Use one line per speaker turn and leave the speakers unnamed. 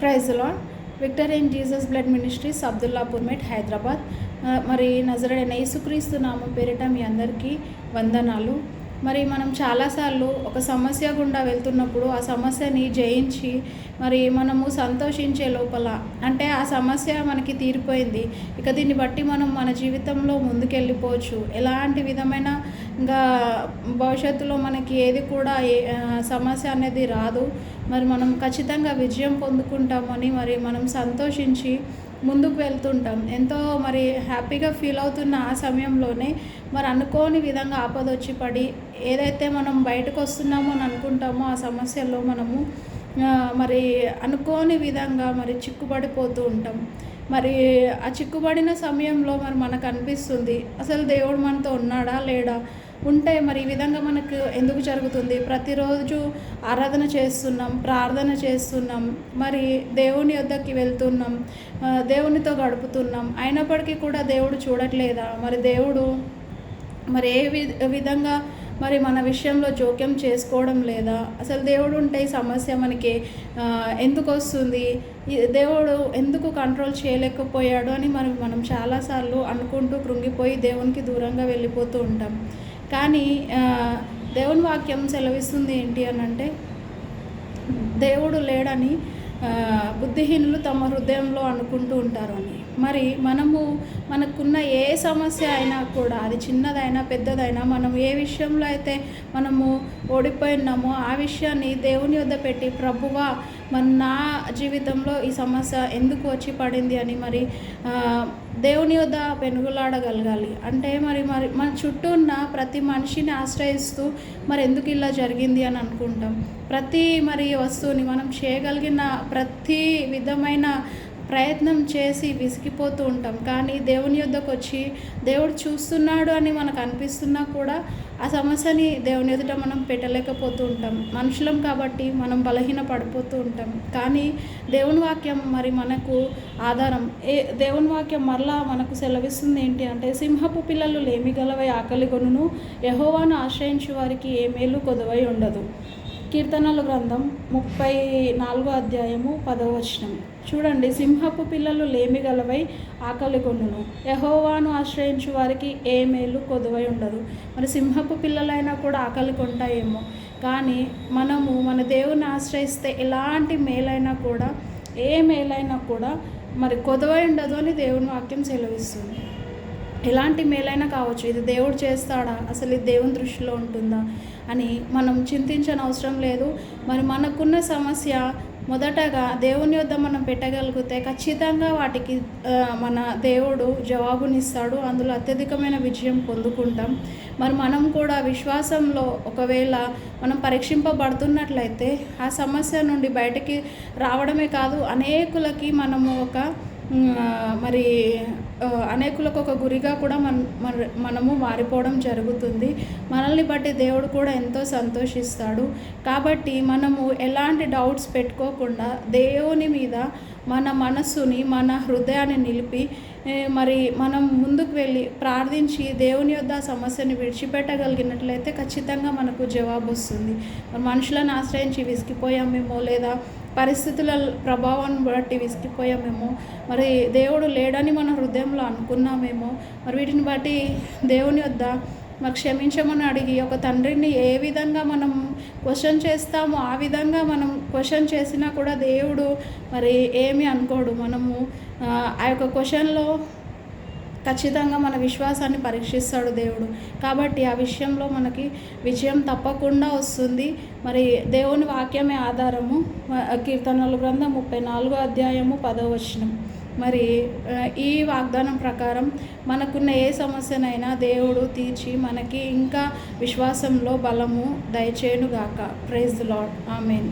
Praise lord Victor in Jesus blood ministries Abdullapurmet Hyderabad. మరి నజరడైన యేసుక్రీస్తు నామం పేరిట మీ అందరికీ వందనాలు. మరి మనం చాలాసార్లు ఒక సమస్య గుండా వెళ్తున్నప్పుడు ఆ సమస్యని జయించి మరి మనము సంతోషించే లోపల అంటే ఆ సమస్య మనకి తీరిపోయింది. ఇక దీన్ని బట్టి మనం మన జీవితంలో ముందుకెళ్ళిపోవచ్చు. ఎలాంటి విధమైన ఇంకా భవిష్యత్తులో మనకి ఏది కూడా ఏ సమస్య అనేది రాదు. మరి మనం ఖచ్చితంగా విజయం పొందుకుంటామని మరి మనం సంతోషించి ముందుకు వెళ్తుంటాం. ఎంతో మరి హ్యాపీగా ఫీల్ అవుతున్న ఆ సమయంలోనే మరి అనుకోని విధంగా ఆపద వచ్చి పడి ఏదైతే మనం బయటకు వస్తున్నామో అని అనుకుంటామో ఆ సమస్యల్లో మనము మరి అనుకోని విధంగా మరి చిక్కుపడిపోతూ ఉంటాం. మరి ఆ చిక్కుబడిన సమయంలో మరి మనకు అనిపిస్తుంది అసలు దేవుడు మనతో ఉన్నాడా లేడా? ఉంటే మరి ఈ విధంగా మనకు ఎందుకు జరుగుతుంది? ప్రతిరోజు ఆరాధన చేస్తున్నాం ప్రార్థన చేస్తున్నాం మరి దేవుని వద్దకి వెళ్తున్నాం దేవునితో గడుపుతున్నాం. అయినప్పటికీ కూడా దేవుడు చూడట్లేదా? మరి దేవుడు మరి ఏ విధంగా మరి మన విషయంలో జోక్యం చేసుకోవడం లేదా? అసలు దేవుడు ఉంటే ఈ సమస్య మనకి ఎందుకు వస్తుంది? దేవుడు ఎందుకు కంట్రోల్ చేయలేకపోయాడు అని మనం మనం చాలాసార్లు అనుకుంటూ కృంగిపోయి దేవునికి దూరంగా వెళ్ళిపోతూ ఉంటాం. కానీ దేవుని వాక్యం సెలవిస్తుంది ఏంటి అని అంటే దేవుడు లేడని బుద్ధిహీనులు తమ హృదయంలో అనుకుంటూ ఉంటారు అని. మరి మనము మనకున్న ఏ సమస్య అయినా కూడా అది చిన్నదైనా పెద్దదైనా మనం ఏ విషయంలో అయితే మనము ఓడిపోయినామో ఆ విషయాన్ని దేవుని వద్ద పెట్టి ప్రభువా మరి నా జీవితంలో ఈ సమస్య ఎందుకు వచ్చి పడింది అని మరి దేవుని వద్ద పెనుగులాడగలగాలి. అంటే మరి మరి మన చుట్టూ ఉన్న ప్రతి మనిషిని ఆశ్రయిస్తూ మరి ఎందుకు ఇలా జరిగింది అని అనుకుంటాం. ప్రతి మరి వస్తువుని మనం చేయగలిగిన ప్రతి విధమైన ప్రయత్నం చేసి విసిగిపోతూ ఉంటాం. కానీ దేవుని యొద్దకు వచ్చి దేవుడు చూస్తున్నాడు అని మనకు అనిపిస్తున్నా కూడా ఆ సమస్యని దేవుని ఎదుట మనం పెట్టలేకపోతూ ఉంటాం. మనుషులం కాబట్టి మనం బలహీన పడిపోతూ ఉంటాం. కానీ దేవుని వాక్యం మరి మనకు ఆధారం. ఏ దేవుని వాక్యం మరలా మనకు సెలవిస్తుంది ఏంటి అంటే సింహపు పిల్లలు లేమి గలవై ఆకలి కొనును యహోవాను ఆశ్రయించు వారికి ఏ మేలు కొదవై ఉండదు. కీర్తనల గ్రంథం ముప్పై నాలుగో అధ్యాయము పదవ వచనం. చూడండి సింహపు పిల్లలు లేమి గలవై ఆకలి కొనును యహోవాను ఆశ్రయించు వారికి ఏ మేలు కొదువై ఉండదు. మరి సింహపు పిల్లలైనా కూడా ఆకలి కొంటాయేమో. కానీ మనము మన దేవుని ఆశ్రయిస్తే ఎలాంటి మేలైనా కూడా ఏ మేలైనా కూడా మరి కొదవై ఉండదు అని దేవుని వాక్యం సెలవిస్తుంది. ఎలాంటి మేలైనా కావచ్చు. ఇది దేవుడు చేస్తాడా? అసలు ఇది దేవుని దృష్టిలో ఉంటుందా? అని మనం చింతించని అవసరం లేదు. మరి మనకున్న సమస్య మొదటగా దేవుని వద్ద మనం పెట్టగలిగితే ఖచ్చితంగా వాటికి మన దేవుడు జవాబునిస్తాడు. అందులో అత్యధికమైన విజయం పొందుకుంటాం. మరి మనం కూడా విశ్వాసంలో ఒకవేళ మనం పరీక్షింపబడుతున్నట్లయితే ఆ సమస్య నుండి బయటికి రావడమే కాదు అనేకులకి మనము ఒక మరి అనేకులకు ఒక గురిగా కూడా మన మనము మారిపోవడం జరుగుతుంది. మనల్ని బట్టి దేవుడు కూడా ఎంతో సంతోషిస్తాడు. కాబట్టి మనము ఎలాంటి డౌట్స్ పెట్టుకోకుండా దేవుని మీద మన మనస్సుని మన హృదయాన్ని నిలిపి మరి మనం ముందుకు వెళ్ళి ప్రార్థించి దేవుని యొక్క సమస్యని విడిచిపెట్టగలిగినట్లయితే ఖచ్చితంగా మనకు జవాబు వస్తుంది మనుషులను ఆశ్రయించి విసిగిపోయామేమో లేదా పరిస్థితుల ప్రభావాన్ని బట్టి విసిగిపోయామేమో. మరి దేవుడు లేడని మన హృదయంలో అనుకున్నామేమో. మరి వీటిని బట్టి దేవుని వద్ద మరి క్షమించమని అడిగి ఒక తండ్రిని ఏ విధంగా మనం క్వశ్చన్ చేస్తామో ఆ విధంగా మనం క్వశ్చన్ చేసినా కూడా దేవుడు మరి ఏమి అనుకోడు. మనము ఆ యొక్క క్వశ్చన్లో ఖచ్చితంగా మన విశ్వాసాన్ని పరీక్షిస్తాడు దేవుడు. కాబట్టి ఆ విషయంలో మనకి విజయం తప్పకుండా వస్తుంది. మరి దేవుని వాక్యమే ఆధారము. కీర్తనలు కీర్తనల గ్రంథం ముప్పై నాలుగో అధ్యాయము పదో వచనం. మరి ఈ వాగ్దానం ప్రకారం మనకున్న ఏ సమస్యనైనా దేవుడు తీర్చి మనకి ఇంకా విశ్వాసంలో బలము దయచేయునుగాక. Praise lord amen.